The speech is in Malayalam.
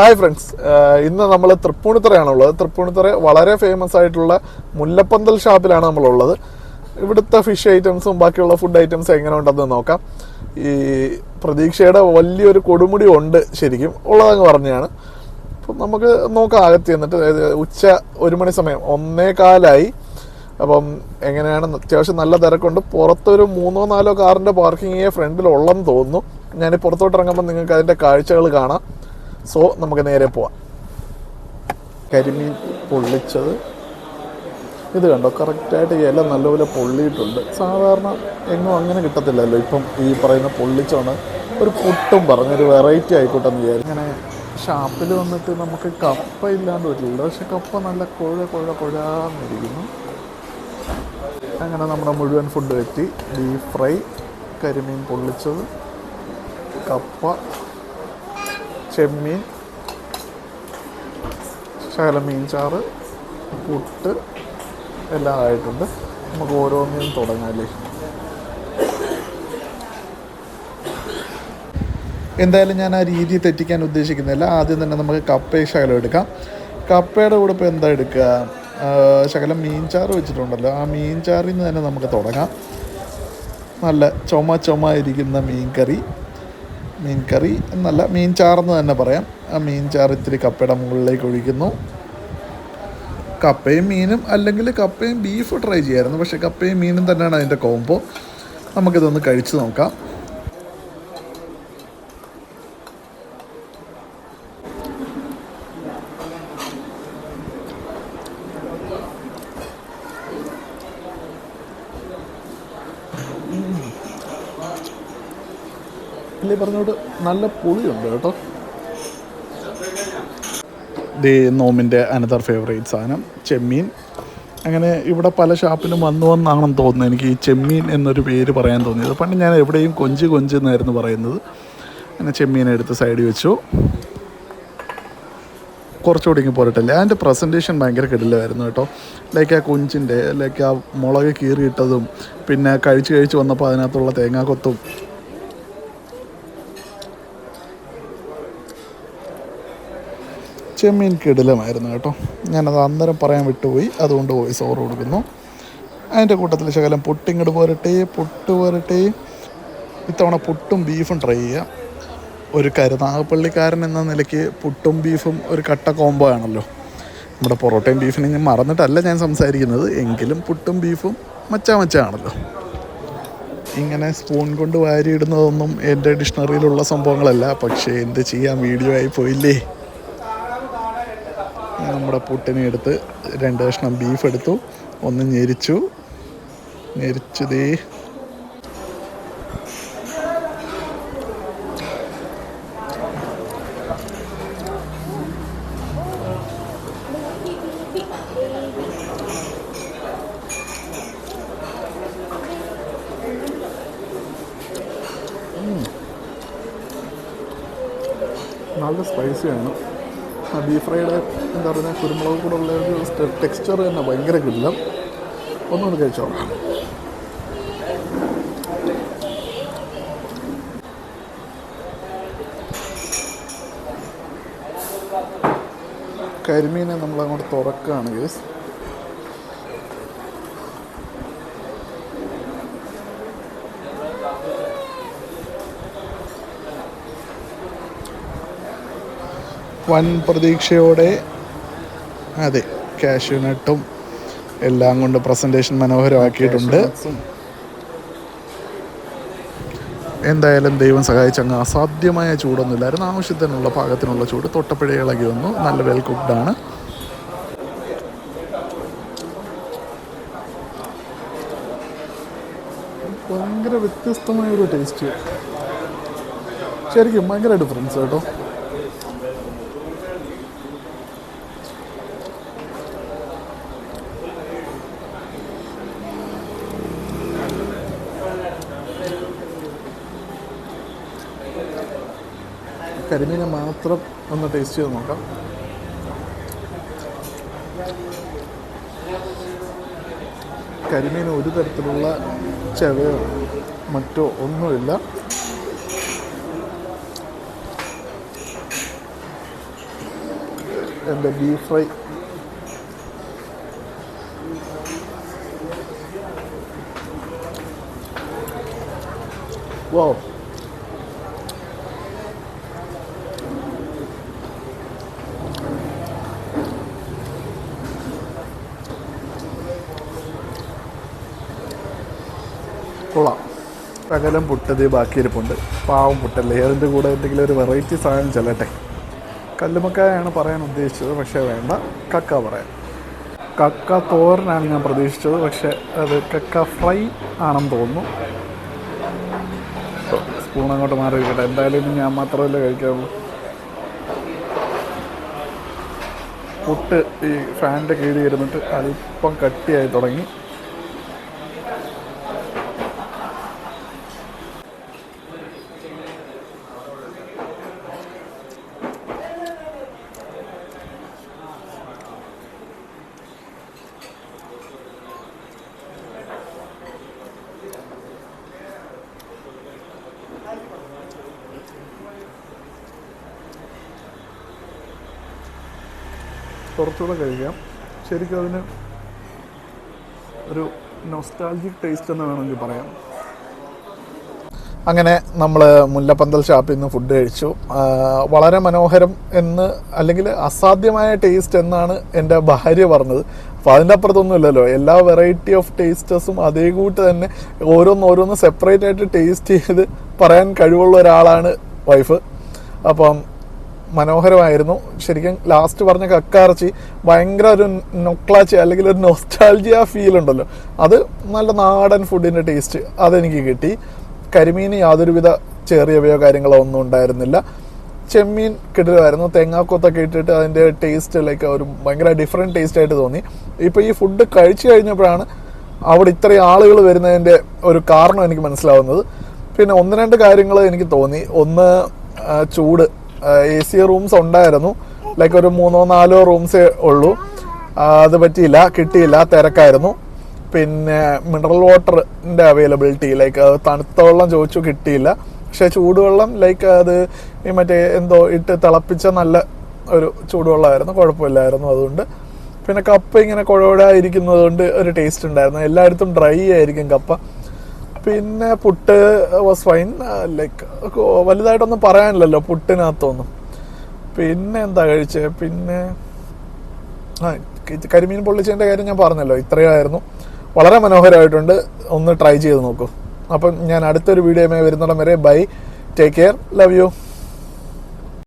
ഹായ് ഫ്രണ്ട്സ് ഇന്ന് നമ്മൾ തൃപ്പൂണിത്തറയാണുള്ളത്. തൃപ്പൂണിത്തറ വളരെ ഫേമസ് ആയിട്ടുള്ള മുല്ലപ്പന്തൽ ഷാപ്പിലാണ് നമ്മളുള്ളത്. ഇവിടുത്തെ ഫിഷ് ഐറ്റംസും ബാക്കിയുള്ള ഫുഡ് ഐറ്റംസും എങ്ങനെ ഉണ്ടെന്ന് നോക്കാം. ഈ പ്രതീക്ഷയുടെ വലിയൊരു കൊടുമുടി ഉണ്ട് ശരിക്കും. ഉള്ളതങ്ങ് പറഞ്ഞാണ് അപ്പം നമുക്ക് നോക്കാം അകത്ത് എന്നിട്ട് ഉച്ച ഒരു മണി സമയം ഒന്നേ കാലായി. അപ്പം എങ്ങനെയാണ്? അത്യാവശ്യം നല്ല തിരക്കുണ്ട്. പുറത്തൊരു മൂന്നോ നാലോ കാറിന്റെ പാർക്കിങ്ങേ ഫ്രണ്ടിലുള്ളെന്ന് തോന്നുന്നു. ഞാൻ പുറത്തോട്ട് ഇറങ്ങുമ്പോൾ നിങ്ങൾക്ക് അതിന്റെ കാഴ്ചകൾ കാണാം. സോ നമുക്ക് നേരെ പോവാം. കരിമീൻ പൊള്ളിച്ചത്. ഇത് കണ്ടോ? കറക്റ്റായിട്ട് ഇല നല്ലപോലെ പൊള്ളിയിട്ടുണ്ട്. സാധാരണ എങ്ങും അങ്ങനെ കിട്ടത്തില്ലല്ലോ. ഇപ്പം ഈ പറയുന്ന പൊള്ളിച്ചാണ് ഒരു പുട്ടും പറഞ്ഞൊരു വെറൈറ്റി ആയിക്കോട്ടെ എന്ന് വിചാരിച്ചു. ഇങ്ങനെ ഷാപ്പിൽ വന്നിട്ട് നമുക്ക് കപ്പ ഇല്ലാണ്ട് പറ്റില്ല പക്ഷെ കപ്പ നല്ല കുഴ കുഴ കുഴാന്നിരിക്കുന്നു അങ്ങനെ നമ്മുടെ മുഴുവൻ ഫുഡ് പറ്റി ബീഫ് ഫ്രൈ കരിമീൻ പൊള്ളിച്ചത് കപ്പ ചെമ്മീൻ ശകലം മീൻ ചാറ് പുട്ട് എല്ലാം ആയിട്ടുണ്ട്. നമുക്ക് ഓരോന്നും തുടങ്ങാം അല്ലേ? എന്തായാലും ഞാൻ ആ രീതി തെറ്റിക്കാൻ ഉദ്ദേശിക്കുന്നില്ല. ആദ്യം തന്നെ നമുക്ക് കപ്പയും ശകലം എടുക്കാം. കപ്പയുടെ കൂടെ ഇപ്പോൾ എന്താ എടുക്കുക? ശകലം മീൻ ചാറ് വെച്ചിട്ടുണ്ടല്ലോ. ആ മീൻചാറിൽ നിന്ന് തന്നെ നമുക്ക് തുടങ്ങാം. നല്ല ചുമ ചുമ ഇരിക്കുന്ന മീൻ കറി. മീൻ കറി എന്നല്ല മീൻ ചാറെന്ന് തന്നെ പറയാം. ആ മീൻ ചാറ് ഇത്തിരി കപ്പയുടെ മുകളിലേക്ക് ഒഴിക്കുന്നു. കപ്പയും മീനും അല്ലെങ്കിൽ കപ്പയും ബീഫ് ട്രൈ ചെയ്യായിരുന്നു. പക്ഷേ കപ്പയും മീനും തന്നെയാണ് അതിന്റെ കോംബോ. നമുക്കിതൊന്ന് കഴിച്ച് നോക്കാം. ഇല്ലേ പറഞ്ഞോട് നല്ല പുളിയുണ്ട് കേട്ടോ. ദേ നോമിന്റെ അനദർ ഫേവറേറ്റ് സാധനം ചെമ്മീൻ. അങ്ങനെ ഇവിടെ പല ഷാപ്പിലും വന്നു വന്നാണെന്ന് തോന്നുന്നത് എനിക്ക് ഈ ചെമ്മീൻ എന്നൊരു പേര് പറയാൻ തോന്നിയത്. പണ്ട് ഞാൻ എവിടെയും കൊഞ്ച് കൊഞ്ച് എന്നായിരുന്നു പറയുന്നത്. അങ്ങനെ ചെമ്മീൻ എടുത്ത് സൈഡിൽ വെച്ചു. കുറച്ചുകൂടി ഇങ്ങ് പോരട്ടല്ലേ അതിന്റെ പ്രസന്റേഷൻ ഭയങ്കര കിടിലായിരുന്നു കേട്ടോ. ലൈക്ക് ആ കൊഞ്ചിന്റെ ലൈക്ക് ആ മുളക് കീറിയിട്ടതും പിന്നെ കഴിച്ച് കഴിച്ച് വന്നപ്പോൾ അതിനകത്തുള്ള തേങ്ങാക്കൊത്തും ചെമ്മീൻ കിടിലമായിരുന്നു കേട്ടോ. ഞാനത് അന്നേരം പറയാൻ വിട്ടുപോയി. അതുകൊണ്ട് വോയിസ് ഓവർ കൊടുക്കുന്നു. അതിന്റെ കൂട്ടത്തിൽ ശകലം പുട്ടിങ്ങട് പോരട്ടെ പുട്ട് പോരട്ടെ. ഇത്തവണ പുട്ടും ബീഫും ട്രൈ ചെയ്യാം. ഒരു കരുനാഗപ്പള്ളിക്കാരൻ എന്ന നിലയ്ക്ക് പുട്ടും ബീഫും ഒരു കട്ട കോംബോ ആണല്ലോ. നമ്മുടെ പൊറോട്ടയും ബീഫിനും ഞാൻ മറന്നിട്ടല്ല ഞാൻ സംസാരിക്കുന്നത്. എങ്കിലും പുട്ടും ബീഫും മച്ചാ മച്ചാണല്ലോ ഇങ്ങനെ സ്പൂൺ കൊണ്ട് വാരിയിടുന്നതൊന്നും എന്റെ ഡിക്ഷണറിയിലുള്ള സംഭവങ്ങളല്ല. പക്ഷേ എന്ത് ചെയ്യാൻ വീഡിയോ ആയി പോയില്ലേ? നമ്മുടെ പുട്ടിനെ എടുത്ത് രണ്ട് കഷ്ണം ബീഫ് എടുത്തു ഒന്ന് ഞെരിച്ചു. ഞെരിച്ചു ദേ. നല്ല സ്പൈസിയാണ് ബീഫ് ഫ്രൈയുടെ എന്താ പറയുക കുരുമുളക് കൂടെ ഉള്ള ഒരു ടെക്സ്ചർ തന്നെ ഭയങ്കര കിടില ഒന്നുകൂടി കഴിച്ചോളാം കരിമീനെ നമ്മളങ്ങോട്ട് തുറക്കുകയാണ് കേസ് വൻ പ്രതീക്ഷയോടെ അതെ കാഷ്യൂനട്ടും എല്ലാം കൊണ്ട് പ്രസന്റേഷൻ മനോഹരമാക്കിയിട്ടുണ്ട്. എന്തായാലും ദൈവം സഹായിച്ചങ്ങ് അസാധ്യമായ ചൂടൊന്നുമില്ലായിരുന്നു ആവശ്യത്തിനുള്ള പാകത്തിനുള്ള ചൂട് തൊട്ടപ്പിഴ ഇളകി വന്നു. നല്ല വെൽ കുക്ക്ഡാണ് ഭയങ്കര വ്യത്യസ്തമായ ഒരു ടേസ്റ്റ് ശരിക്കും ഭയങ്കര ഡിഫറൻസ് കേട്ടോ. കരിമീനെ മാത്രം ഒന്ന് ടേസ്റ്റ് ചെയ്ത് നോക്കാം. കരിമീൻ ഒരു തരത്തിലുള്ള ചെവയോ മറ്റോ ഒന്നുമില്ല. എന്റെ ബീഫ് ഫ്രൈ വോ കൊള്ളാം പകലം പുട്ടത് ബാക്കിയിരിപ്പുണ്ട് പാവം പുട്ടല്ലേ? അതിന്റെ കൂടെ എന്തെങ്കിലും ഒരു വെറൈറ്റി സാധനം ചെല്ലട്ടെ? കല്ലുമക്കായാണ് പറയാൻ ഉദ്ദേശിച്ചത് പക്ഷേ വേണ്ട. കക്ക പറയാം. കക്ക തോരനാണ് ഞാൻ പ്രതീക്ഷിച്ചത് പക്ഷേ അത് കക്ക ഫ്രൈ ആണെന്ന് തോന്നുന്നു. സ്പൂൺ അങ്ങോട്ട് മാറി ഇരിക്കട്ടെ എന്തായാലും ഇനി ഞാൻ മാത്രമല്ലേ കഴിക്കാവുള്ളൂ പുട്ട് ഈ ഫാനിന്റെ കീഴിൽ ഇരുന്നിട്ട് അല്പം കട്ടിയായി തുടങ്ങി. കുറച്ചുകൂടെ കഴിക്കാം. ശരിക്കും അതിന് ഒരു നൊസ്റ്റാൾജിക് ടേസ്റ്റ് എന്ന് വേണമെങ്കിൽ പറയാം. അങ്ങനെ നമ്മൾ മുല്ലപ്പന്തൽ ഷാപ്പിൽ നിന്ന് ഫുഡ് കഴിച്ചു. വളരെ മനോഹരം എന്ന് അല്ലെങ്കിൽ അസാധ്യമായ ടേസ്റ്റ് എന്നാണ് എന്റെ ഭാര്യ പറഞ്ഞത്. അപ്പോൾ അതിന്റെ അപ്പുറത്തൊന്നും ഇല്ലല്ലോ. എല്ലാ വെറൈറ്റി ഓഫ് ടേസ്റ്റസും അതേ കൂട്ട് തന്നെ ഓരോന്ന് ഓരോന്ന് സെപ്പറേറ്റ് ആയിട്ട് ടേസ്റ്റ് ചെയ്ത് പറയാൻ കഴിവുള്ള ഒരാളാണ് വൈഫ് അപ്പം മനോഹരമായിരുന്നു. ശരിക്കും ലാസ്റ്റ് പറഞ്ഞ കക്കാർച്ചി ഭയങ്കര ഒരു നൊക്ലാച്ചി അല്ലെങ്കിൽ ഒരു നൊസ്റ്റാൾജിയ ഫീൽ ഉണ്ടല്ലോ. അത് നല്ല നാടൻ ഫുഡിന്റെ ടേസ്റ്റ് അതെനിക്ക് കിട്ടി. കരിമീൻ യാതൊരുവിധ ചെറിയവയോ കാര്യങ്ങളോ ഒന്നും ഉണ്ടായിരുന്നില്ല. ചെമ്മീൻ കിട്ടുമായിരുന്നു തേങ്ങാക്കൊത്തൊക്കെ ഇട്ടിട്ട് അതിന്റെ ടേസ്റ്റ് ലൈക്ക് ഒരു ഭയങ്കര ഡിഫറെന്റ് ടേസ്റ്റ് ആയിട്ട് തോന്നി. ഇപ്പോൾ ഈ ഫുഡ് കഴിച്ചു കഴിഞ്ഞപ്പോഴാണ് അവിടെ ഇത്രയും ആളുകൾ വരുന്നതിന്റെ ഒരു കാരണം എനിക്ക് മനസ്സിലാവുന്നത്. പിന്നെ ഒന്ന് രണ്ട് കാര്യങ്ങൾ എനിക്ക് തോന്നി. ഒന്ന് ചൂട്. എ സി റൂംസ് ഉണ്ടായിരുന്നു. ലൈക്ക് ഒരു മൂന്നോ നാലോ റൂംസേ ഉള്ളൂ. അത് പറ്റിയില്ല. കിട്ടിയില്ല. തിരക്കായിരുന്നു. പിന്നെ മിനറൽ വാട്ടറിന്റെ അവൈലബിലിറ്റി ലൈക്ക് തണുത്ത വെള്ളം ചോദിച്ചു കിട്ടിയില്ല. പക്ഷേ ചൂടുവെള്ളം ലൈക്ക് അത് ഈ മറ്റേ എന്തോ ഇട്ട് തിളപ്പിച്ച നല്ല ഒരു ചൂടുവെള്ളമായിരുന്നു. കുഴപ്പമില്ലായിരുന്നു അതുകൊണ്ട്. പിന്നെ കപ്പ ഇങ്ങനെ കുഴവിടായിരിക്കുന്നത് കൊണ്ട് ഒരു ടേസ്റ്റ് ഉണ്ടായിരുന്നു. എല്ലായിടത്തും ഡ്രൈ ആയിരിക്കും കപ്പ. പിന്നെ പുട്ട് വാസ് ഫൈൻ ലൈക്ക് വലുതായിട്ടൊന്നും പറയാനില്ലല്ലോ പുട്ടിനകത്തൊന്നും. പിന്നെ എന്താ കഴിച്ചേ? പിന്നെ കരിമീൻ പൊള്ളിച്ചതിന്റെ കാര്യം ഞാൻ പറഞ്ഞല്ലോ ഇത്രയായിരുന്നു. വളരെ മനോഹരമായിട്ടുണ്ട്. ഒന്ന് ട്രൈ ചെയ്ത് നോക്കൂ. അപ്പം ഞാൻ അടുത്തൊരു വീഡിയോയുമായി വരുന്നിടം വരെ bye take care love you